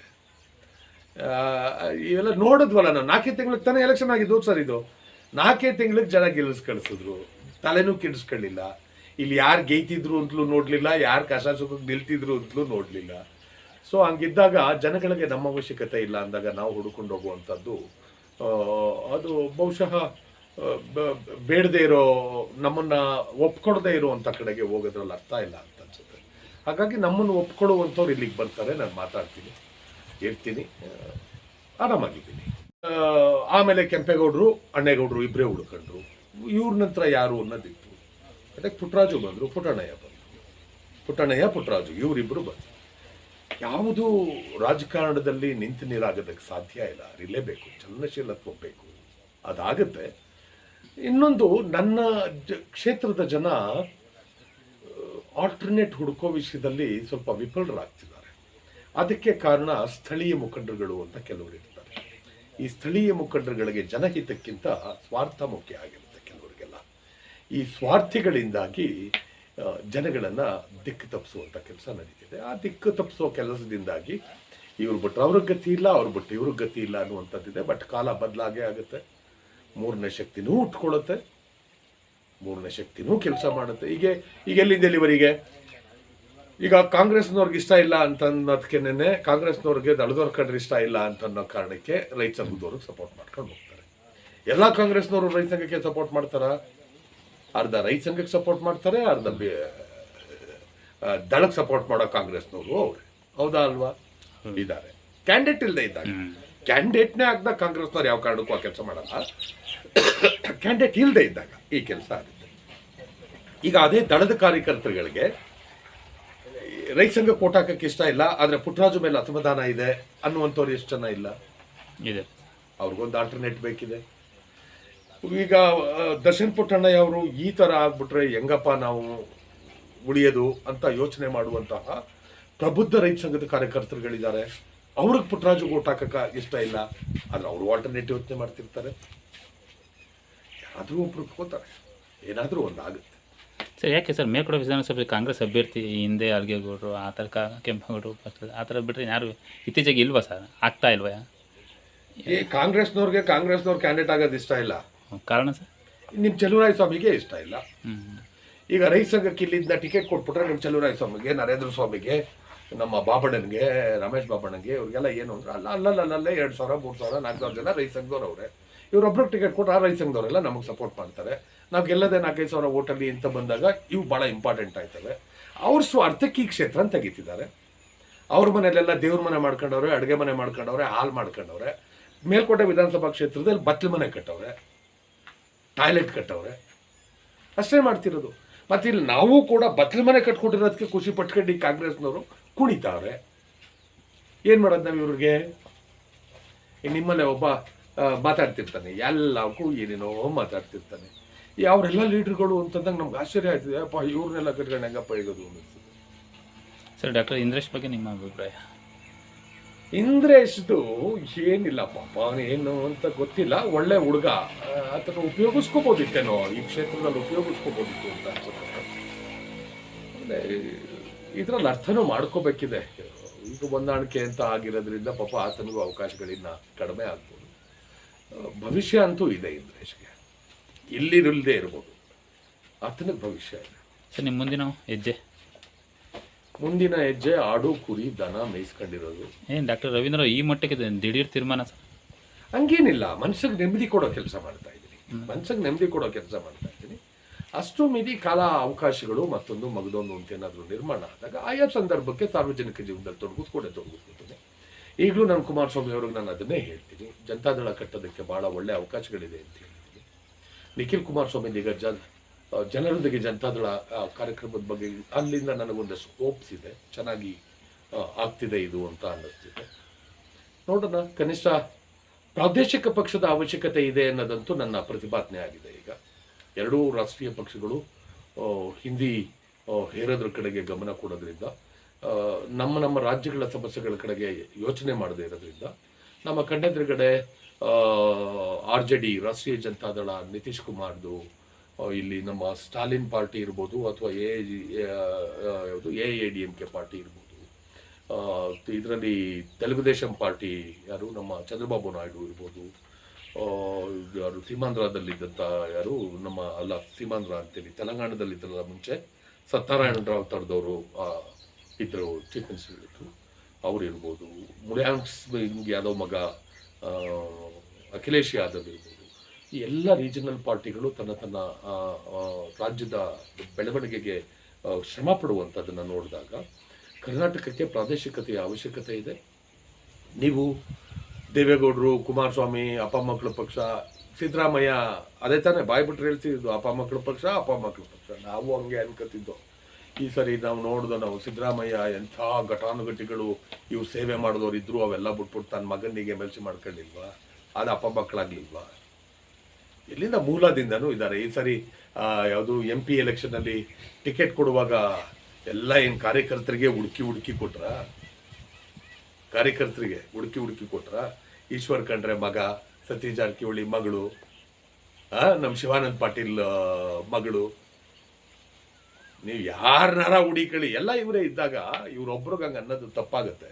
ಇವೆಲ್ಲ ನೋಡಿದ್ವಲ್ಲ ನಾನು. ನಾಲ್ಕೇ ತಿಂಗಳಿಗೆ ತಾನೇ ಎಲೆಕ್ಷನ್ ಆಗಿದ್ದು. ಸರ್ ಇದು. ನಾಲ್ಕೇ ತಿಂಗಳಿಗೆ ಜನ ಗೆಲ್ಲಿಸ್ ಕಳಿಸಿದ್ರು. ತಲೆನೂ ಕೆಡಿಸ್ಕೊಳ್ಳಿಲ್ಲ. ಇಲ್ಲಿ ಯಾರು ಗೇಯ್ತಿದ್ರು ಅಂತಲೂ ನೋಡಲಿಲ್ಲ, ಯಾರು ಕಸ ಸುಖಕ್ಕೆ ನಿಲ್ತಿದ್ರು ಅಂತಲೂ ನೋಡಲಿಲ್ಲ. ಸೊ ಹಂಗಿದ್ದಾಗ ಜನಗಳಿಗೆ ನಮ್ಮ ಅವಶ್ಯಕತೆ ಇಲ್ಲ ಅಂದಾಗ ನಾವು ಹುಡುಕೊಂಡು ಹೋಗುವಂಥದ್ದು ಅದು ಬಹುಶಃ ಬೇಡದೇ ಇರೋ, ನಮ್ಮನ್ನು ಒಪ್ಕೊಡದೇ ಇರುವಂಥ ಕಡೆಗೆ ಹೋಗೋದ್ರಲ್ಲಿ ಅರ್ಥ ಇಲ್ಲ ಅಂತ ಅನ್ಸುತ್ತೆ. ಹಾಗಾಗಿ ನಮ್ಮನ್ನು ಒಪ್ಕೊಳ್ಳುವಂಥವ್ರು ಇಲ್ಲಿಗೆ ಬರ್ತಾರೆ, ನಾನು ಮಾತಾಡ್ತೀನಿ. ಇರ್ತೀನಿ ಆರಾಮಾಗಿದ್ದೀನಿ. ಆಮೇಲೆ ಕೆಂಪೇಗೌಡರು, ಅಣ್ಣೇಗೌಡರು ಇಬ್ಬರೇ ಉಳ್ಕೊಂಡ್ರು ಇವ್ರ ನಂತರ ಯಾರು ಅನ್ನೋದಿತ್ತು. ಅದಕ್ಕೆ ಪುಟ್ರಾಜು ಬಂದರು ಪುಟ್ಟಣ್ಣಯ್ಯ ಬಂದರು. ಪುಟ್ಟಣ್ಣಯ್ಯ ಪುಟ್ಟರಾಜು ಇವರಿಬ್ಬರು ಬಂದರು. ಯಾವುದು ರಾಜಕಾರಣದಲ್ಲಿ ನಿಂತು ನೀರಾಗೋದಕ್ಕೆ ಸಾಧ್ಯ ಇಲ್ಲ. ಅರಿಲೇಬೇಕು ಚಲನಶೀಲತ್ವ ಬೇಕು. ಅದಾಗುತ್ತೆ. ಇನ್ನೊಂದು, ನನ್ನ ಕ್ಷೇತ್ರದ ಜನ ಆಲ್ಟರ್ನೇಟ್ ಹುಡುಕೋ ವಿಷಯದಲ್ಲಿ ಸ್ವಲ್ಪ ವಿಫಲರಾಗ್ತಿದ್ದಾರೆ. ಅದಕ್ಕೆ ಕಾರಣ ಸ್ಥಳೀಯ ಮುಖಂಡರುಗಳು ಅಂತ ಕೆಲವರು ಇರ್ತಾರೆ. ಈ ಸ್ಥಳೀಯ ಮುಖಂಡರುಗಳಿಗೆ ಜನಹಿತಕ್ಕಿಂತ ಸ್ವಾರ್ಥ ಮುಖ್ಯ ಕೆಲವರಿಗೆಲ್ಲ ಈ ಸ್ವಾರ್ಥಿಗಳಿಂದಾಗಿ ಜನಗಳನ್ನು ದಿಕ್ಕು ತಪ್ಪಿಸುವಂಥ ಕೆಲಸ ನಡೀತಿದೆ. ಆ ದಿಕ್ಕು ತಪ್ಪಿಸೋ ಕೆಲಸದಿಂದಾಗಿ ಇವ್ರು ಬಿಟ್ಟರೆ ಅವ್ರಿಗೆ ಗತಿ ಇಲ್ಲ, ಅವ್ರು ಬಿಟ್ಟು ಇವ್ರಿಗೆ ಗತಿ ಇಲ್ಲ ಅನ್ನುವಂಥದ್ದಿದೆ ಬಟ್ ಕಾಲ ಬದಲಾಗೇ ಆಗುತ್ತೆ. ಮೂರನೇ ಶಕ್ತಿನೂ ಉಟ್ಕೊಳ್ಳುತ್ತೆ. ಮೂರನೇ ಶಕ್ತಿನೂ ಕೆಲಸ ಮಾಡುತ್ತೆ. ಈಗ ಈಗ ಎಲ್ಲಿಂದ ಎಲ್ಲಿವರೆಗೆ ಈಗ ಕಾಂಗ್ರೆಸ್ನವ್ರಿಗೆ ಇಷ್ಟ ಇಲ್ಲ ಅಂತ ಅನ್ನೋದಕ್ಕೇನೆ ಕಾಂಗ್ರೆಸ್ನವ್ರಿಗೆ ದಳದವ್ರ ಕಡ್ರೆ ಇಷ್ಟ ಇಲ್ಲ ಅಂತ ಅನ್ನೋ ಕಾರಣಕ್ಕೆ ರೈತ ಸಂಘದವ್ರಿಗೆ ಸಪೋರ್ಟ್ ಮಾಡ್ಕೊಂಡು ಹೋಗ್ತಾರೆ. ಎಲ್ಲ ಕಾಂಗ್ರೆಸ್ನವರು ರೈತ ಸಂಘಕ್ಕೆ ಸಪೋರ್ಟ್ ಮಾಡ್ತಾರ? ಅರ್ಧ ರೈತ ಸಂಘಕ್ಕೆ ಸಪೋರ್ಟ್ ಮಾಡ್ತಾರೆ ಅರ್ಧ ಬೇ ದಳಕ್ಕೆ ಸಪೋರ್ಟ್ ಮಾಡೋ ಕಾಂಗ್ರೆಸ್ನವರು ಅವ್ರೆ. ಹೌದಾ ಅಲ್ವಾ? ಇದ್ದಾರೆ ಕ್ಯಾಂಡಿಡೇಟ್ ಇಲ್ಲದೆ ಇದ್ದಾಗ. ಕ್ಯಾಂಡಿಡೇಟ್ನೇ ಆಗದ ಕಾಂಗ್ರೆಸ್ನವ್ರು ಯಾವ ಕಾರಣಕ್ಕೂ ಆ ಕೆಲಸ ಮಾಡಲ್ಲ. ಕ್ಯಾಂಡಿಡೇಟ್ ಇಲ್ಲದೆ ಇದ್ದಾಗ ಈ ಕೆಲಸ ಆಗುತ್ತೆ. ಈಗ ಅದೇ ದಳದ ಕಾರ್ಯಕರ್ತರುಗಳಿಗೆ ರೈತ ಸಂಘ ಕೋಟ್ ಹಾಕಕ್ಕೆ ಇಷ್ಟ ಇಲ್ಲ ಆದರೆ ಪುಟ್ಟರಾಜು ಮೇಲೆ ಅಸಮಾಧಾನ ಇದೆ ಅನ್ನುವಂಥವ್ರು ಎಷ್ಟು ಜನ ಇಲ್ಲ? ಇದೆ. ಅವ್ರಿಗೊಂದು ಆಲ್ಟರ್ನೇಟ್ ಬೇಕಿದೆ. ಈಗ ದರ್ಶನ್ ಪುಟ್ಟಣ್ಣಯ್ಯ ಅವರು ಈ ಥರ ಆಗ್ಬಿಟ್ರೆ ಹೆಂಗಪ್ಪ ನಾವು ಉಳಿಯೋದು ಅಂತ ಯೋಚನೆ ಮಾಡುವಂತಹ ಪ್ರಬುದ್ಧ ರೈತ ಸಂಘದ ಕಾರ್ಯಕರ್ತರುಗಳಿದ್ದಾರೆ. ಅವ್ರಿಗೆ ಪುಟ್ಟರಾಜು ಓಟ್ ಹಾಕಕ್ಕೆ ಇಷ್ಟ ಇಲ್ಲ. ಆದರೆ ಅವರು ಆಲ್ಟರ್ನೇಟಿವ್ ಯೋಚನೆ ಮಾಡ್ತಿರ್ತಾರೆ. ಯಾರಾದರೂ ಒಬ್ರು ಹೋಗ್ತಾರೆ. ಏನಾದರೂ ಒಂದು ಆಗುತ್ತೆ ಸರ್ ಯಾಕೆ ಸರ್? ಮೇಲ್ಕೋಟೆ ವಿಧಾನಸಭೆ ಕಾಂಗ್ರೆಸ್ ಅಭ್ಯರ್ಥಿ ಹಿಂದೆ ಅಲ್ಗೇಗೌಡರು ಆ ಥರ ಕಾ ಕೆಂಪೇಗೌಡರು ಆ ಥರ ಬಿಟ್ಟರೆ ಯಾರು ಇತ್ತೀಚೆಗೆ ಇಲ್ವಾ ಸರ್? ಆಗ್ತಾ ಇಲ್ವಾ? ಈ ಕಾಂಗ್ರೆಸ್ನವ್ರಿಗೆ ಕಾಂಗ್ರೆಸ್ನವ್ರು ಕ್ಯಾಂಡಿಡೇಟ್ ಆಗೋದು ಇಷ್ಟ ಇಲ್ಲ. ಕಾರಣ ಸರ್? ನಿಮ್ಮ ಚಲುವರಾಯ ಸ್ವಾಮಿಗೆ ಇಷ್ಟ ಇಲ್ಲ. ಈಗ ರೈತ ಸಂಘಕ್ಕೆ ಇಲ್ಲಿಂದ ಟಿಕೆಟ್ ಕೊಟ್ಬಿಟ್ರೆ ನಿಮ್ಮ ಚಲುವರಾಯ ಸ್ವಾಮಿಗೆ ನರೇಂದ್ರ ಸ್ವಾಮಿಗೆ ನಮ್ಮ ಬಾಬಣ್ಣನಿಗೆ ರಮೇಶ್ ಬಾಬಣ್ಣನಿಗೆ ಇವ್ರಿಗೆಲ್ಲ ಏನು ಅಂದ್ರೆ ಅಲ್ಲ ಅಲ್ಲಲ್ಲ ಅಲ್ಲಲ್ಲೇ ಎರಡು ಸಾವಿರ ಮೂರು ಸಾವಿರ ನಾಲ್ಕು ಸಾವಿರ ಜನ ರೈತ ಸಂಘದವ್ರು ಅವರೇ. ಇವರೊಬ್ರಿಗೆ ಟಿಕೆಟ್ ಕೊಟ್ಟು ಆ ರೈತ ಸಂಘದವರೆಲ್ಲ ನಮಗೆ ಸಪೋರ್ಟ್ ಮಾಡ್ತಾರೆ. ನಾವು ಗೆಲ್ಲದೆ ನಾಲ್ಕೈದು ಸಾವಿರ ಓಟಲ್ಲಿ ಅಂತ ಬಂದಾಗ ಇವು ಭಾಳ ಇಂಪಾರ್ಟೆಂಟ್ ಆಯ್ತವೆ. ಅವ್ರ ಸ್ವಾರ್ಥಕ್ಕೆ ಈ ಕ್ಷೇತ್ರ ತೆಗಿತಿದ್ದಾರೆ. ಅವ್ರ ಮನೆಯಲ್ಲೆಲ್ಲ ದೇವ್ರ ಮನೆ ಮಾಡ್ಕೊಂಡವ್ರೆ ಅಡುಗೆ ಮನೆ ಮಾಡ್ಕೊಂಡವ್ರೆ ಹಾಲು ಮಾಡ್ಕೊಂಡವ್ರೆ. ಮೇಲ್ಕೋಟೆ ವಿಧಾನಸಭಾ ಕ್ಷೇತ್ರದಲ್ಲಿ ಬತ್ತಲ ಮನೆ ಕಟ್ಟವ್ರೆ. ಟಾಯ್ಲೆಟ್ ಕಟ್ಟವ್ರೆ. ಅಷ್ಟೇ ಮಾಡ್ತಿರೋದು. ಮತ್ತು ಇಲ್ಲಿ ನಾವು ಕೂಡ ಬತ್ಲ ಮನೆ ಕಟ್ಕೊಂಡಿರೋದಕ್ಕೆ ಖುಷಿ ಪಟ್ಕೊಂಡು ಈ ಕಾಂಗ್ರೆಸ್ನವರು ಕುಣಿತಾವ್ರೆ ಏನು ಮಾಡೋದು ನಾವು ಇವ್ರಿಗೆ? ಈ ನಿಮ್ಮಲ್ಲೇ ಒಬ್ಬ ಮಾತಾಡ್ತಿರ್ತಾನೆ. ಎಲ್ಲಕ್ಕೂ ಏನೇನೋ ಮಾತಾಡ್ತಿರ್ತಾನೆ. ಅವರೆಲ್ಲ ಲೀಡರ್ಗಳು ಅಂತಂದಾಗ ನಮ್ಗೆ ಆಶ್ಚರ್ಯ ಆಯ್ತದೆ. ಅಪ್ಪ, ಇವ್ರನ್ನೆಲ್ಲ ಕಟ್ಕೊಂಡು ಹೆಂಗಪ್ಪ ಇಡೋದು ಸರ್, ಡಾಕ್ಟರ್ ಇಂದ್ರೇಶ್ ಬಗ್ಗೆ ನಿಮ್ಮ ಅಭಿಪ್ರಾಯ? ಇಂದ್ರೇಶ್ದು ಏನಿಲ್ಲ ಪಾಪ ಏನು ಅಂತ ಗೊತ್ತಿಲ್ಲ. ಒಳ್ಳೆ ಹುಡುಗ. ಆತನ ಉಪಯೋಗಿಸ್ಕೋಬೋದಿತ್ತೇನೋ, ಈ ಕ್ಷೇತ್ರದಲ್ಲಿ ಉಪಯೋಗಿಸ್ಕೋಬೋದಿತ್ತು ಅಂತ ಅನ್ಸುತ್ತೆ. ಇದ್ರಲ್ಲಿ ಇದರಲ್ಲಿ ಅರ್ಥನೂ ಮಾಡ್ಕೋಬೇಕಿದೆ. ಈಗ ಹೊಂದಾಣಿಕೆ ಅಂತ ಆಗಿರೋದ್ರಿಂದ ಪಾಪ ಆತನಿಗೂ ಅವಕಾಶಗಳಿನ್ನ ಕಡಿಮೆ ಆಗ್ಬೋದು. ಭವಿಷ್ಯ ಅಂತೂ ಇದೆ ಇಂದ್ರೇಶ್ಗೆ. ಇಲ್ಲಿರಲ್ಲದೆ ಇರ್ಬೋದು. ಆತನಿಗೆ ಭವಿಷ್ಯ ಇದೆ. ಸರ್ ನಿಮ್ಮ ಮುಂದಿನ ಹೆಜ್ಜೆ? ಮುಂದಿನ ಹೆಜ್ಜೆ ಆಡು ಕುರಿ ದನ ಮೇಯಿಸ್ಕೊಂಡಿರೋದು. ಏನು ಡಾಕ್ಟರ್ ರವೀಂದ್ರ ಈ ಮಟ್ಟಕ್ಕೆ ದಿಢೀರ್ ತೀರ್ಮಾನ ಸರ್? ಹಂಗೇನಿಲ್ಲ. ಮನ್ಸಿಗೆ ನೆಮ್ಮದಿ ಕೊಡೋ ಕೆಲಸ ಮಾಡ್ತಾ ಇದ್ದೀನಿ. ಮನ್ಸಿಗೆ ನೆಮ್ಮದಿ ಕೊಡೋ ಕೆಲಸ ಮಾಡ್ತಾ ಇದ್ದೀನಿ. ಅಷ್ಟು ಮಿದಿ ಕಾಲ ಅವಕಾಶಗಳು ಮತ್ತೊಂದು ಮಗದೊಂದು ಅಂತ ಏನಾದರೂ ನಿರ್ಮಾಣ ಆದಾಗ ಆಯಾ ಸಂದರ್ಭಕ್ಕೆ ಸಾರ್ವಜನಿಕ ಜೀವನದಲ್ಲಿ ತೊಡಗಿಸ್ಕೊಂಡೆ ತೊಡಗಿಸ್ಕೊತೀನಿ ಈಗಲೂ ನಾನು ಕುಮಾರಸ್ವಾಮಿ ಅವ್ರಿಗೆ ನಾನು ಅದನ್ನೇ ಹೇಳ್ತೀನಿ. ಜನತಾದಳ ಕಟ್ಟೋದಕ್ಕೆ ಭಾಳ ಒಳ್ಳೆ ಅವಕಾಶಗಳಿದೆ ಅಂತ ಹೇಳ್ತೀನಿ. ನಿಖಿಲ್ ಕುಮಾರಸ್ವಾಮಿ ಈಗ ಜನ ಆ, ಜನರೊಂದಿಗೆ ಜನತಾದಳ ಕಾರ್ಯಕ್ರಮದ ಬಗ್ಗೆ ಅಲ್ಲಿಂದ ನನಗೊಂದು ಸ್ಕೋಪ್ಸ್ ಇದೆ. ಚೆನ್ನಾಗಿ ಆಗ್ತಿದೆ ಇದು ಅಂತ ಅನ್ನಿಸ್ತಿದೆ. ನೋಡೋಣ, ಕನಿಷ್ಠ ಪ್ರಾದೇಶಿಕ ಪಕ್ಷದ ಅವಶ್ಯಕತೆ ಇದೆ ಅನ್ನೋದಂತೂ ನನ್ನ ಪ್ರತಿಪಾದನೆ ಆಗಿದೆ ಈಗ. ಎರಡೂ ರಾಷ್ಟ್ರೀಯ ಪಕ್ಷಗಳು ಹಿಂದಿ ಹೇರೋದ್ರ ಕಡೆಗೆ ಗಮನ ಕೊಡೋದ್ರಿಂದ ನಮ್ಮ ನಮ್ಮ ರಾಜ್ಯಗಳ ಸಮಸ್ಯೆಗಳ ಕಡೆಗೆ ಯೋಚನೆ ಮಾಡದೇ ಇರೋದ್ರಿಂದ, ನಮ್ಮ ಕಣ್ಣೆದುರುಗಡೆ ಆರ್ ಜೆ ಡಿ, ರಾಷ್ಟ್ರೀಯ ಜನತಾದಳ ನಿತೀಶ್ ಕುಮಾರ್ದು ಇಲ್ಲಿ ನಮ್ಮ ಸ್ಟಾಲಿನ್ ಪಾರ್ಟಿ ಇರ್ಬೋದು ಅಥವಾ ಎ ಯಾವುದು, A A, D, M, K party ಇರ್ಬೋದು. ಇದರಲ್ಲಿ ತೆಲುಗುದೇಶಂ ಪಾರ್ಟಿ ಯಾರು? ನಮ್ಮ ಚಂದ್ರಬಾಬು ನಾಯ್ಡು ಇರ್ಬೋದು. ಯಾರು ಸೀಮಾಂಧ್ರದಲ್ಲಿದ್ದಂಥ ಯಾರು? ನಮ್ಮ, ಅಲ್ಲ, ಸೀಮಾಂಧ್ರ ಅಂತೇಳಿ, ತೆಲಂಗಾಣದಲ್ಲಿದ್ದಲ್ಲ ಮುಂಚೆ, ಸತ್ಯನಾರಾಯಣ ರಾವ್ ಥರದವರು ಇದ್ದರು ಚೀಫ್ ಮಿನಿಸ್ಟರ್ ಇದ್ರು. ಅವ್ರು ಇರ್ಬೋದು. ಮುಳಿಯಾಂಗ್ ಸಿಂಗ್ ಯಾದವ್ ಮಗ ಅಖಿಲೇಶ್ ಯಾದವ್ ಇರ್ಬೋದು. ಈ ಎಲ್ಲ ರೀಜನಲ್ ಪಾರ್ಟಿಗಳು ತನ್ನ ತನ್ನ ರಾಜ್ಯದ ಬೆಳವಣಿಗೆಗೆ ಶ್ರಮ ಪಡುವಂಥದ್ದನ್ನು ನೋಡಿದಾಗ ಕರ್ನಾಟಕಕ್ಕೆ ಪ್ರಾದೇಶಿಕತೆಯ ಅವಶ್ಯಕತೆ ಇದೆ. ನೀವು ದೇವೇಗೌಡರು, ಕುಮಾರಸ್ವಾಮಿ, ಅಪ್ಪ ಮಕ್ಕಳ ಪಕ್ಷ, ಸಿದ್ದರಾಮಯ್ಯ ಅದೇ ತಾನೇ ಬಾಯ್ ಬಿಟ್ಟರೆ ಹೇಳ್ತಿದ್ದು, ಅಪ್ಪ ಮಕ್ಕಳ ಪಕ್ಷ, ಅಪ್ಪ ಮಕ್ಕಳ ಪಕ್ಷ. ನಾವು ಹಂಗೆ ಅನ್ಕೋತಿದ್ದು ಈ ಸರಿ ನಾವು ನೋಡಿದ ನಾವು ಸಿದ್ದರಾಮಯ್ಯ ಎಂಥ ಘಟಾನುಘಟಿಗಳು ಇವು ಸೇವೆ ಮಾಡಿದವರು ಇದ್ರು ಅವೆಲ್ಲ ಬಿಟ್ಬಿಟ್ಟು ತನ್ನ ಮಗನಿಗೆ ಮೆಲ್ಸಿ ಮಾಡ್ಕೊಂಡಿಲ್ವಾ? ಅದು ಅಪ್ಪ ಮಕ್ಕಳಾಗ್ಲಿಲ್ವಾ? ಎಲ್ಲಿಂದ ಮೂಲದಿಂದನೂ ಇದ್ದಾರೆ. ಈ ಸರಿ ಯಾವುದು ಎಂ ಪಿ ಎಲೆಕ್ಷನಲ್ಲಿ ಟಿಕೆಟ್ ಕೊಡುವಾಗ ಎಲ್ಲ ಏನು ಕಾರ್ಯಕರ್ತರಿಗೆ ಹುಡುಕಿ ಹುಡುಕಿ ಕೊಟ್ರ? ಕಾರ್ಯಕರ್ತರಿಗೆ ಹುಡುಕಿ ಹುಡುಕಿ ಕೊಟ್ರ? ಈಶ್ವರ್ ಖಂಡ್ರೆ ಮಗ, ಸತೀಶ್ ಜಾರಕಿಹೊಳಿ ಮಗಳು ನಮ್ಮ ಶಿವಾನಂದ ಪಾಟೀಲ್ ಮಗಳು. ನೀವು ಯಾರನ್ನಾರ ಹುಡುಕಳಿ ಎಲ್ಲ ಇವರೇ ಇದ್ದಾಗ ಇವ್ರೊಬ್ರಿಗೆ ಹಂಗೆ ಅನ್ನೋದು ತಪ್ಪಾಗುತ್ತೆ.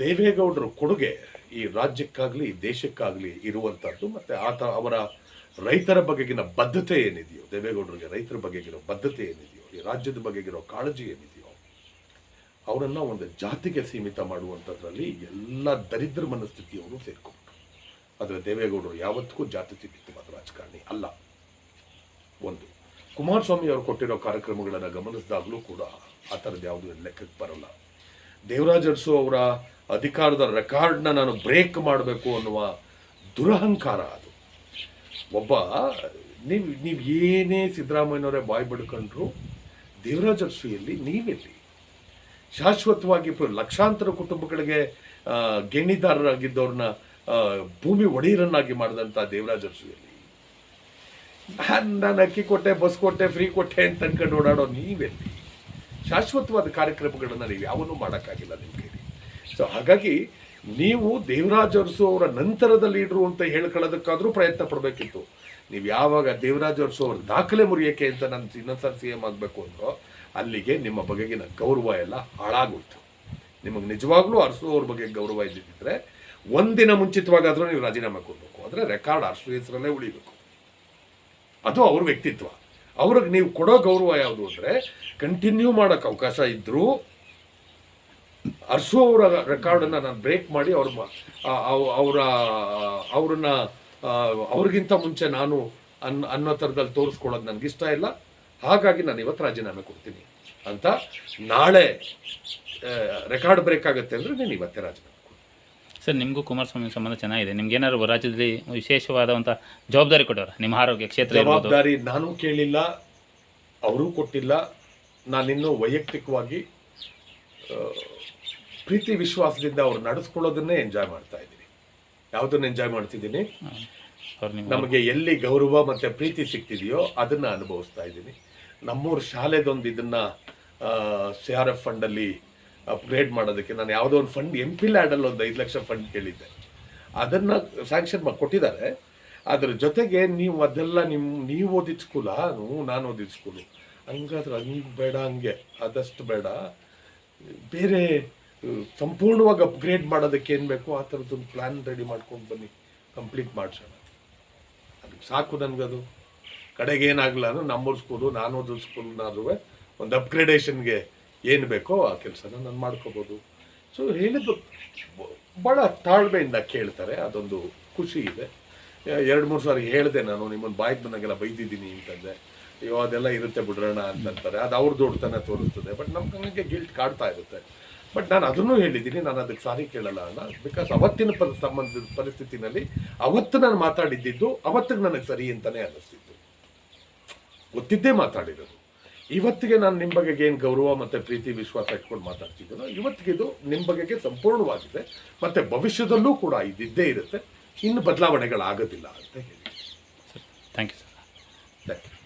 ದೇವೇಗೌಡರು ಕೊಡುಗೆ ಈ ರಾಜ್ಯಕ್ಕಾಗಲಿ, ದೇಶಕ್ಕಾಗಲಿ ಇರುವಂಥದ್ದು ಮತ್ತು ಆತ ಅವರ ರೈತರ ಬಗೆಗಿನ ಬದ್ಧತೆ ಏನಿದೆಯೋ, ದೇವೇಗೌಡರಿಗೆ ರೈತರ ಬಗೆಗಿರೋ ಬದ್ಧತೆ ಏನಿದೆಯೋ, ಈ ರಾಜ್ಯದ ಬಗೆಗಿರೋ ಕಾಳಜಿ ಏನಿದೆಯೋ, ಅವರನ್ನು ಒಂದು ಜಾತಿಗೆ ಸೀಮಿತ ಮಾಡುವಂಥದ್ರಲ್ಲಿ ಎಲ್ಲ ದರಿದ್ರ ಮನಸ್ಥಿತಿಯವರು ಸೇರ್ಕೊಂಡ್ರು. ಆದರೆ ದೇವೇಗೌಡರು ಯಾವತ್ತಿಗೂ ಜಾತಿ ಸೀಮಿತವಾದ ರಾಜಕಾರಣಿ ಅಲ್ಲ. ಒಂದು, ಕುಮಾರಸ್ವಾಮಿ ಅವರು ಕೊಟ್ಟಿರೋ ಕಾರ್ಯಕ್ರಮಗಳನ್ನು ಗಮನಿಸಿದಾಗಲೂ ಕೂಡ ಆ ಥರದ್ದು ಯಾವುದು ಲೆಕ್ಕಕ್ಕೆ ಬರಲ್ಲ. ದೇವರಾಜ್ ಅರಸು ಅವರ ಅಧಿಕಾರದ ರೆಕಾರ್ಡ್ನ ನಾನು ಬ್ರೇಕ್ ಮಾಡಬೇಕು ಅನ್ನುವ ದುರಹಂಕಾರ ಅದು. ಒಬ್ಬ, ನೀವು ನೀವು ಏನೇ ಸಿದ್ದರಾಮಯ್ಯನವರೇ ಬಾಯ್ ಬಡ್ಕೊಂಡ್ರು ದೇವರಾಜಸ್ವಿಯಲ್ಲಿ ನೀವೆಲ್ಲಿ. ಶಾಶ್ವತವಾಗಿ ಲಕ್ಷಾಂತರ ಕುಟುಂಬಗಳಿಗೆ ಗೇಣಿದಾರರಾಗಿದ್ದವ್ರನ್ನ ಭೂಮಿ ಒಡೆಯರನ್ನಾಗಿ ಮಾಡಿದಂಥ ದೇವರಾಜಸ್ವಿಯಲ್ಲಿ ಅರಸುಯಲ್ಲಿ. ನಾನು ಅಕ್ಕಿ ಕೊಟ್ಟೆ, ಬಸ್ ಕೊಟ್ಟೆ, ಫ್ರೀ ಕೊಟ್ಟೆ ಅಂತ ಅನ್ಕೊಂಡು ಓಡಾಡೋ ನೀವೆಲ್ಲಿ. ಶಾಶ್ವತವಾದ ಕಾರ್ಯಕ್ರಮಗಳನ್ನು ನೀವು ಯಾವನ್ನೂ ಮಾಡೋಕ್ಕಾಗಿಲ್ಲ ನಿಮ್ಮ ಸೊ ಹಾಗಾಗಿ ನೀವು ದೇವರಾಜ್ ಅರಸು ಅವರ ನಂತರದ ಲೀಡ್ರು ಅಂತ ಹೇಳ್ಕೊಳ್ಳೋದಕ್ಕಾದರೂ ಪ್ರಯತ್ನ ಪಡಬೇಕಿತ್ತು. ನೀವು ಯಾವಾಗ ದೇವರಾಜ್ ಅರಸು ಅವ್ರ ದಾಖಲೆ ಮುರಿಯೋಕೆ ಅಂತ ನಾನು ಇನ್ನೊಂದ್ಸಲ ಸಿ ಎಂ ಆಗಬೇಕು ಅಂದ್ರೋ, ಅಲ್ಲಿಗೆ ನಿಮ್ಮ ಬಗೆಗಿನ ಗೌರವ ಎಲ್ಲ ಹಾಳಾಗೋಯ್ತು. ನಿಮಗೆ ನಿಜವಾಗ್ಲೂ ಅರಸು ಅವ್ರ ಬಗ್ಗೆ ಗೌರವ ಇದ್ದಿದ್ದರೆ ಒಂದಿನ ಮುಂಚಿತವಾಗಾದರೂ ನೀವು ರಾಜೀನಾಮೆ ಕೊಡಬೇಕು. ಆದರೆ ರೆಕಾರ್ಡ್ ಅರಸು ಹೆಸರಲ್ಲೇ ಉಳಿಬೇಕು. ಅದು ಅವ್ರ ವ್ಯಕ್ತಿತ್ವ. ಅವ್ರಿಗೆ ನೀವು ಕೊಡೋ ಗೌರವ ಯಾವುದು ಅಂದರೆ ಕಂಟಿನ್ಯೂ ಮಾಡೋಕ್ಕೆ ಅವಕಾಶ ಇದ್ದರೂ ಅರ್ಸು ಅವರ ರೆಕಾರ್ಡನ್ನು ನಾನು ಬ್ರೇಕ್ ಮಾಡಿ ಅವ್ರ ಅವರ ಅವ್ರನ್ನ ಅವ್ರಿಗಿಂತ ಮುಂಚೆ ನಾನು ಅನ್ ಅನ್ನೋ ಥರದಲ್ಲಿ ತೋರಿಸ್ಕೊಳ್ಳೋದು ನನಗೆ ಇಷ್ಟ ಇಲ್ಲ. ಹಾಗಾಗಿ ನಾನು ಇವತ್ತು ರಾಜೀನಾಮೆ ಕೊಡ್ತೀನಿ ಅಂತ ನಾಳೆ ರೆಕಾರ್ಡ್ ಬ್ರೇಕ್ ಆಗುತ್ತೆ ಅಂದರೆ ನೀನು ಇವತ್ತೇ ರಾಜೀನಾಮೆ ಸರ್ ನಿಮಗೂ ಕುಮಾರಸ್ವಾಮಿ ಸಂಬಂಧ ಚೆನ್ನಾಗಿದೆ. ನಿಮ್ಗೆ ಏನಾದ್ರು ರಾಜ್ಯದಲ್ಲಿ ವಿಶೇಷವಾದಂಥ ಜವಾಬ್ದಾರಿ ಕೊಟ್ಟವ್ರ? ನಿಮ್ಮ ಆರೋಗ್ಯ ಕ್ಷೇತ್ರ ಜವಾಬ್ದಾರಿ ನಾನು ಕೇಳಿಲ್ಲ ಅವರೂ ಕೊಟ್ಟಿಲ್ಲ. ನಾನಿನ್ನೂ ವೈಯಕ್ತಿಕವಾಗಿ ಪ್ರೀತಿ ವಿಶ್ವಾಸದಿಂದ ಅವ್ರು ನಡೆಸ್ಕೊಳ್ಳೋದನ್ನೇ ಎಂಜಾಯ್ ಮಾಡ್ತಾ ಇದ್ದೀನಿ. ಯಾವುದನ್ನು ಎಂಜಾಯ್ ಮಾಡ್ತಿದ್ದೀನಿ? ನಮಗೆ ಎಲ್ಲಿ ಗೌರವ ಮತ್ತು ಪ್ರೀತಿ ಸಿಗ್ತಿದೆಯೋ ಅದನ್ನು ಅನುಭವಿಸ್ತಾ ಇದ್ದೀನಿ. ನಮ್ಮೂರು ಶಾಲೆದೊಂದು ಇದನ್ನು ಸಿ ಆರ್ ಎಫ್ ಫಂಡಲ್ಲಿ ಅಪ್ಗ್ರೇಡ್ ಮಾಡೋದಕ್ಕೆ ನಾನು ಯಾವುದೋ ಒಂದು ಫಂಡ್ ಎಂ ಪಿ ಲ್ಯಾಡಲ್ಲಿ ಒಂದು ಐದು ಲಕ್ಷ ಫಂಡ್ ಕೇಳಿದ್ದೆ. ಅದನ್ನು ಸ್ಯಾಂಕ್ಷನ್ ಮಾಡಿ ಕೊಟ್ಟಿದ್ದಾರೆ. ಅದ್ರ ಜೊತೆಗೆ ನೀವು ಅದೆಲ್ಲ ನಿಮ್ಮ ನೀವು ಓದಿದ ಸ್ಕೂಲಾ ನಾನು ಓದಿದ ಸ್ಕೂಲು ಹಂಗಾದ್ರೆ ಹಂಗೆ ಬೇಡ ಹಂಗೆ. ಆದಷ್ಟು ಬೇಡ. ಬೇರೆ ಸಂಪೂರ್ಣವಾಗಿ ಅಪ್ಗ್ರೇಡ್ ಮಾಡೋದಕ್ಕೆ ಏನು ಬೇಕೋ ಆ ಥರದ್ದೊಂದು ಪ್ಲ್ಯಾನ್ ರೆಡಿ ಮಾಡ್ಕೊಂಡು ಬನ್ನಿ. ಕಂಪ್ಲೀಟ್ ಮಾಡಿಸೋಣ. ಅದಕ್ಕೆ ಸಾಕು ನನಗದು ಕಡೆಗೆ ಏನಾಗಲ್ಲ ಅಂದ್ರೆ ನಮ್ಮೂರು ಸ್ಕೂಲು ನಾನು ಓದೋ ಸ್ಕೂಲ್ನಾದ್ರೂ ಒಂದು ಅಪ್ಗ್ರೇಡೇಷನ್ಗೆ ಏನು ಬೇಕೋ ಆ ಕೆಲಸನ ನಾನು ಮಾಡ್ಕೋಬೋದು. ಸೊ ಹೇಳಿದ್ದು ಭಾಳ ತಾಳ್ಮೆಯಿಂದ ಕೇಳ್ತಾರೆ, ಅದೊಂದು ಖುಷಿ ಇದೆ. ಎರಡು, ಮೂರು ಸಾರಿ ಹೇಳಿದೆ ನಾನು ನಿಮ್ಮನ್ನು ಬಾಯಿಗೆ ಬಂದಾಗೆಲ್ಲ ಬೈದಿದ್ದೀನಿ ಅಂತಂದೆ. ಅಯ್ಯೋ, ಅದೆಲ್ಲ ಇರುತ್ತೆ ಬಿಡ್ರೋಣ ಅಂತಂತಾರೆ. ಅದು ಅವ್ರ ದೊಡ್ಡತನ ತೋರಿಸ್ತದೆ ಬಟ್ ನಮ್ಗೆ ಹಂಗೆ ಗಿಲ್ಟ್ ಕಾಡ್ತಾ ಇರುತ್ತೆ. ಬಟ್ ನಾನು ಅದನ್ನು ಹೇಳಿದ್ದೀನಿ ನಾನು ಅದಕ್ಕೆ ಸಾರಿ ಕೇಳಲ್ಲ ಅಲ್ಲ ಬಿಕಾಸ್ ಅವತ್ತಿನ ಪರಿ ಸಂಬಂಧದ ಪರಿಸ್ಥಿತಿನಲ್ಲಿ ಅವತ್ತು ನಾನು ಮಾತಾಡಿದ್ದಿದ್ದು ಅವತ್ತಿಗೆ ನನಗೆ ಸರಿ ಅಂತಲೇ ಅನ್ನಿಸ್ತಿತ್ತು. ಗೊತ್ತಿದ್ದೇ ಮಾತಾಡಿರೋದು. ಇವತ್ತಿಗೆ ನಾನು ನಿಮ್ಮ ಬಗೆಗೆ ಏನು ಗೌರವ ಮತ್ತು ಪ್ರೀತಿ ವಿಶ್ವಾಸ ಇಟ್ಕೊಂಡು ಮಾತಾಡ್ತಿದ್ದೀನೋ ಇವತ್ತಿಗಿದು ನಿಮ್ಮ ಬಗೆಗೆ ಸಂಪೂರ್ಣವಾಗಿದೆ. ಮತ್ತು ಭವಿಷ್ಯದಲ್ಲೂ ಕೂಡ ಇದ್ದಿದ್ದೇ ಇರುತ್ತೆ. ಇನ್ನು ಬದಲಾವಣೆಗಳಾಗೋದಿಲ್ಲ ಅಂತ ಹೇಳಿ. Thank you sir thank you